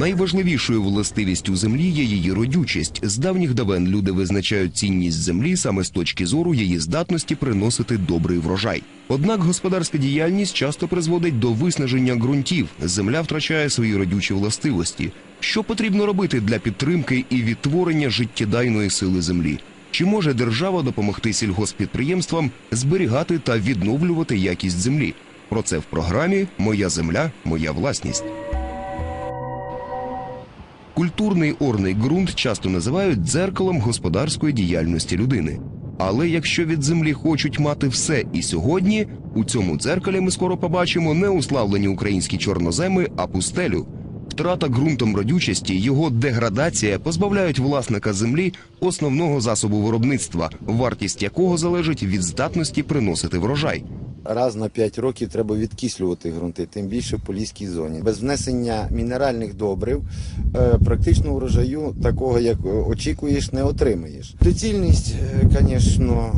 Найважливішою властивістю землі є її родючість. З давніх давен люди визначають цінність землі саме з точки зору її здатності приносити добрий врожай. Однак господарська діяльність часто призводить до виснаження ґрунтів. Земля втрачає свої родючі властивості. Що потрібно робити для підтримки і відтворення життєдайної сили землі? Чи може держава допомогти сільгоспідприємствам зберігати та відновлювати якість землі? Про це в програмі Моя земля, моя власність. Культурний орний ґрунт часто називають дзеркалом господарської діяльності людини. Але якщо від землі хочуть мати все і сьогодні, у цьому дзеркалі ми скоро побачимо не уславлені українські чорноземи, а пустелю. Втрата ґрунтом родючості, його деградація позбавляють власника землі основного засобу виробництва, вартість якого залежить від здатності приносити врожай. Раз на 5 років треба відкислювати ґрунти, тим більше в поліській зоні. Без внесення мінеральних добрив е, практично урожаю такого, як е, очікуєш, не отримаєш. Доцільність, звісно,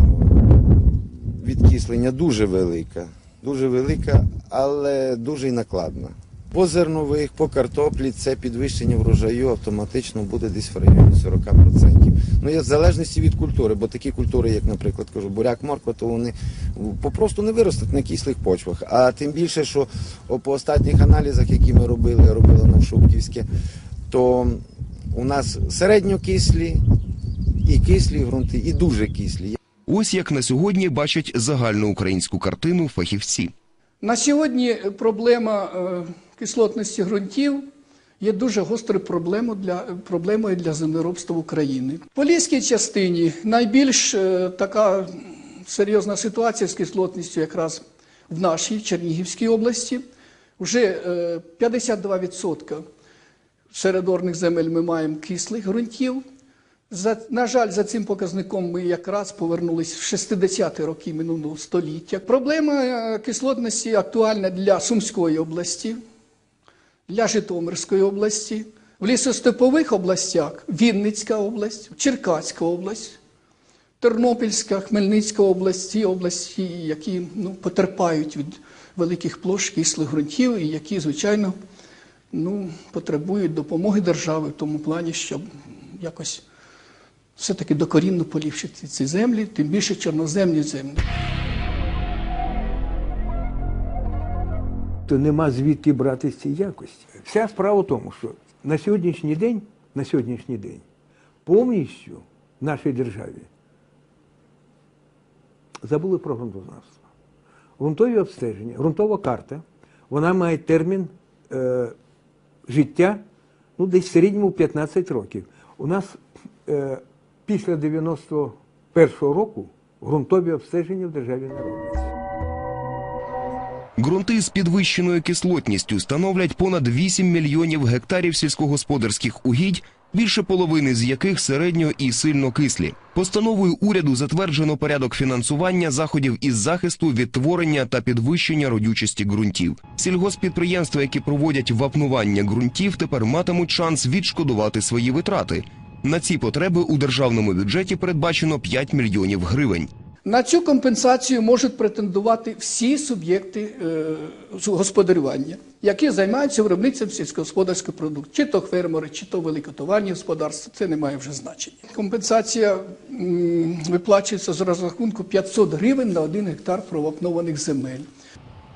відкислення дуже велика. Дуже велика, але дуже й накладна. По зернових, по картоплі це підвищення врожаю автоматично буде десь в районі 40%. Ну, є в залежності від культури, бо такі культури, як, наприклад, кажу, буряк, морква, то вони попросту не виростуть на кислих почвах. А тим більше, що по останніх аналізах, які ми робили, робили на Шубківське, то у нас середньокислі і кислі ґрунти, і дуже кислі. Ось як на сьогодні бачать загальноукраїнську картину фахівці. На сьогодні проблема е, кислотності ґрунтів є дуже гострою проблемою для, проблемою для землеробства України. В Поліській частині найбільш е, така серйозна ситуація з кислотністю якраз в нашій Чернігівській області. Вже е, 52% серед орних земель ми маємо кислих ґрунтів. За, на жаль, за цим показником ми якраз повернулись в 60-ті роки минулого століття. Проблема е, кислотності актуальна для Сумської області, для Житомирської області, в лісостепових областях Вінницька область, Черкаська область, Тернопільська, Хмельницька область, ті області, які ну, потерпають від великих площ кислих ґрунтів і які, звичайно, ну, потребують допомоги держави в тому плані, щоб якось все-таки докорінно поліпшити ці землі, тим більше чорноземні землі. То нема звідки брати ці якості. Вся справа в тому, що на сьогоднішній день, на сьогоднішній день повністю нашій державі забули про ґрунтознавство. Ґрунтові обстеження, ґрунтова карта, вона має термін е, життя ну, десь в середньому 15 років. У нас е, після 91-го року ґрунтові обстеження в державі не робляться. Ґрунти з підвищеною кислотністю становлять понад 8 мільйонів гектарів сільськогосподарських угідь, більше половини з яких середньо і сильно кислі. Постановою уряду затверджено порядок фінансування заходів із захисту, відтворення та підвищення родючості ґрунтів. Сільгоспідприємства, які проводять вапнування ґрунтів, тепер матимуть шанс відшкодувати свої витрати. На ці потреби у державному бюджеті передбачено 5 мільйонів гривень. На цю компенсацію можуть претендувати всі суб'єкти е, господарювання, які займаються виробництвом сільськогосподарського продукту, чи то фермери, чи то великотоварні господарства. Це не має вже значення. Компенсація виплачується з розрахунку 500 гривень на один гектар провапнованих земель.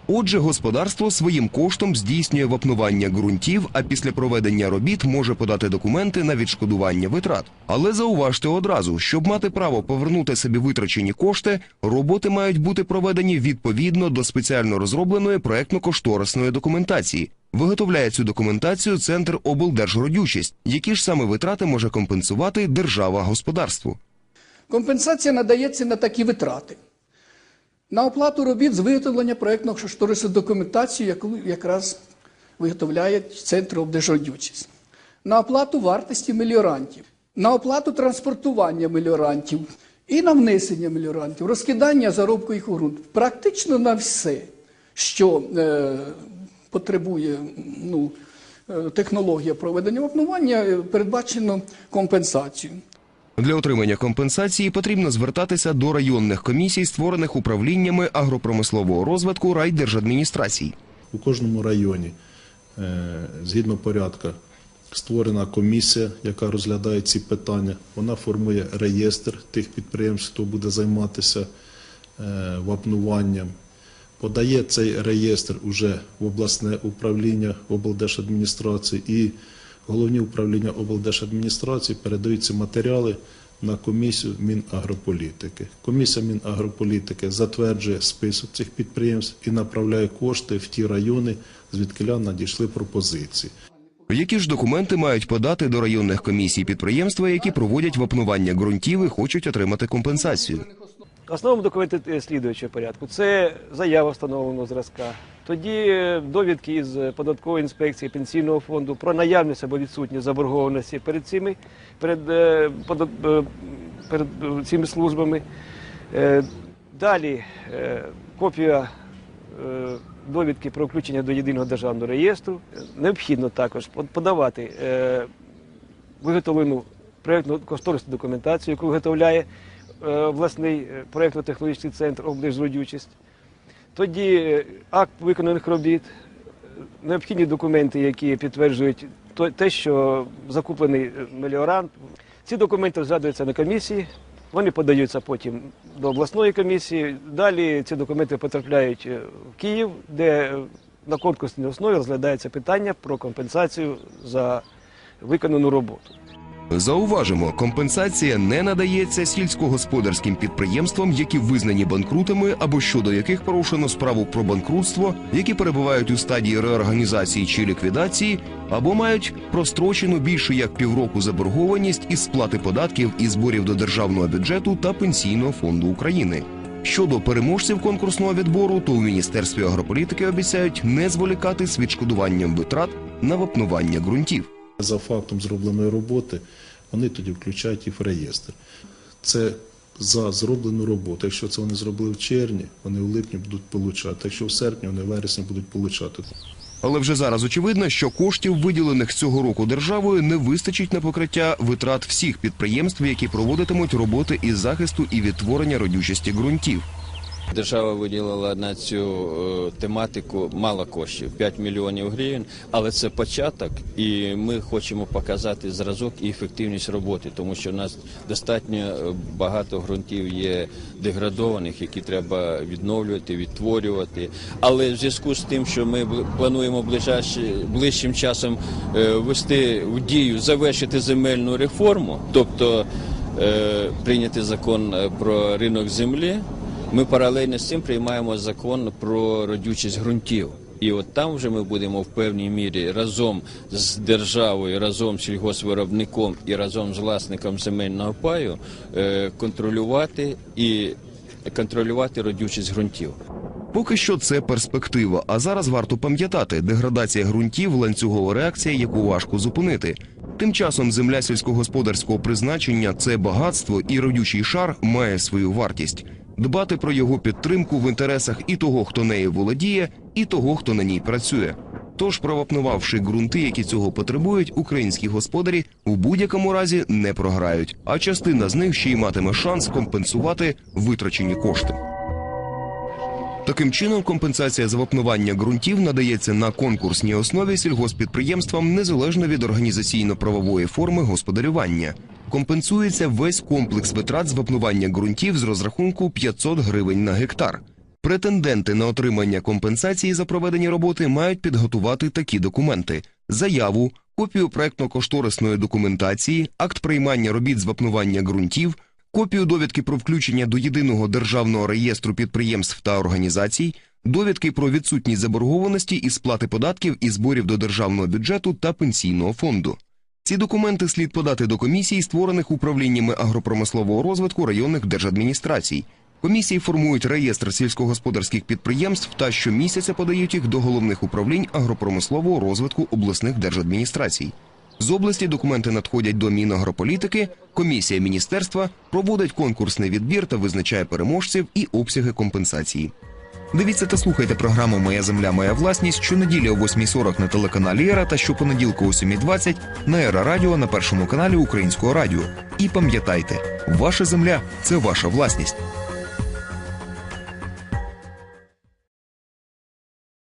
Отже, господарство своїм коштом здійснює вапнування ґрунтів, а після проведення робіт може подати документи на відшкодування витрат. Але зауважте одразу, щоб мати право повернути собі витрачені кошти, роботи мають бути проведені відповідно до спеціально розробленої проектно-кошторисної документації. Виготовляє цю документацію Центр облдержродючість. Які ж саме витрати може компенсувати держава господарству? Компенсація надається на такі витрати. На оплату робіт з виготовлення проєктного кошторису документації, яку якраз виготовляє Центр обдержродючість. На оплату вартості меліорантів, на оплату транспортування меліорантів і на внесення меліорантів, розкидання заробку їх у ґрунт. Практично на все, що е, потребує ну, е, технологія проведення вапнування, е, передбачено компенсацію. Для отримання компенсації потрібно звертатися до районних комісій, створених управліннями агропромислового розвитку райдержадміністрацій. У кожному районі, е, згідно порядка, створена комісія, яка розглядає ці питання. Вона формує реєстр тих підприємств, хто буде займатися е, вапнуванням. Подає цей реєстр уже в обласне управління облдержадміністрації і головні управління облдержадміністрації передають ці матеріали на комісію Мінагрополітики. Комісія Мінагрополітики затверджує список цих підприємств і направляє кошти в ті райони, звідкиля надійшли пропозиції. Які ж документи мають подати до районних комісій підприємства, які проводять вапнування ґрунтів і хочуть отримати компенсацію? Основному документи е, слідуючого порядку це заява встановленого зразка. Тоді е, довідки із податкової інспекції пенсійного фонду про наявність або відсутність заборгованості перед цими перед, е, е, перед е, цими службами. Е, Далі е, копія е, довідки про включення до єдиного державного реєстру. Е, Необхідно також подавати е, виготовлену проєктну кошторисну документацію, яку виготовляє е, власний е, проєктно-технологічний центр облдержродючість. Тоді е, акт виконаних робіт, е, необхідні документи, які підтверджують те, що закуплений е, меліорант. Ці документи розглядаються на комісії, вони подаються потім до обласної комісії. Далі ці документи потрапляють в Київ, де на конкурсній основі розглядається питання про компенсацію за виконану роботу. Зауважимо, компенсація не надається сільськогосподарським підприємствам, які визнані банкрутами або щодо яких порушено справу про банкрутство, які перебувають у стадії реорганізації чи ліквідації, або мають прострочену більше як півроку заборгованість із сплати податків і зборів до державного бюджету та пенсійного фонду України. Щодо переможців конкурсного відбору, то у міністерстві агрополітики обіцяють не зволікати з відшкодуванням витрат на вапнування ґрунтів. За фактом зробленої роботи вони тоді включають їх в реєстр. Це за зроблену роботу. Якщо це вони зробили в червні, вони в липні будуть получати. Якщо в серпні, вони в вересні будуть получати. Але вже зараз очевидно, що коштів, виділених цього року державою, не вистачить на покриття витрат всіх підприємств, які проводитимуть роботи із захисту і відтворення родючості ґрунтів. Держава виділила на цю е, тематику мало коштів 5 мільйонів гривень, але це початок, і ми хочемо показати зразок і ефективність роботи, тому що в нас достатньо е, багато ґрунтів є деградованих, які треба відновлювати, відтворювати. Але в зв'язку з тим, що ми плануємо ближчим часом е, ввести в дію, завершити земельну реформу, тобто прийняти закон про ринок землі. Ми паралельно з цим приймаємо закон про родючість ґрунтів. І от там вже ми будемо в певній мірі разом з державою, разом з сільгоспвиробником і разом з власником земельного паю е, контролювати і контролювати родючість ґрунтів. Поки що це перспектива. А зараз варто пам'ятати, деградація ґрунтів ланцюгова реакція, яку важко зупинити. Тим часом земля сільськогосподарського призначення це багатство, і родючий шар має свою вартість. Дбати про його підтримку в інтересах і того, хто нею володіє, і того, хто на ній працює. Тож, провапнувавши ґрунти, які цього потребують, українські господарі у будь-якому разі не програють, а частина з них ще й матиме шанс компенсувати витрачені кошти. Таким чином, компенсація за вапнування ґрунтів надається на конкурсній основі сільгоспідприємствам незалежно від організаційно-правової форми господарювання. Компенсується весь комплекс витрат з вапнування ґрунтів з розрахунку 500 гривень на гектар. Претенденти на отримання компенсації за проведені роботи мають підготувати такі документи: заяву, копію проектно-кошторисної документації, акт приймання робіт з вапнування ґрунтів, копію довідки про включення до єдиного державного реєстру підприємств та організацій, довідки про відсутність заборгованості і сплати податків і зборів до державного бюджету та пенсійного фонду. Ці документи слід подати до комісій, створених управліннями агропромислового розвитку районних держадміністрацій. Комісії формують реєстр сільськогосподарських підприємств та щомісяця подають їх до головних управлінь агропромислового розвитку обласних держадміністрацій. З області документи надходять до Мінагрополітики, комісія міністерства проводить конкурсний відбір та визначає переможців і обсяги компенсації. Дивіться та слухайте програму Моя земля, моя власність щонеділі о 8.40 на телеканалі Ера та щопонеділка о 7.20 на Ера Радіо на першому каналі Українського радіо. І пам'ятайте, ваша земля це ваша власність.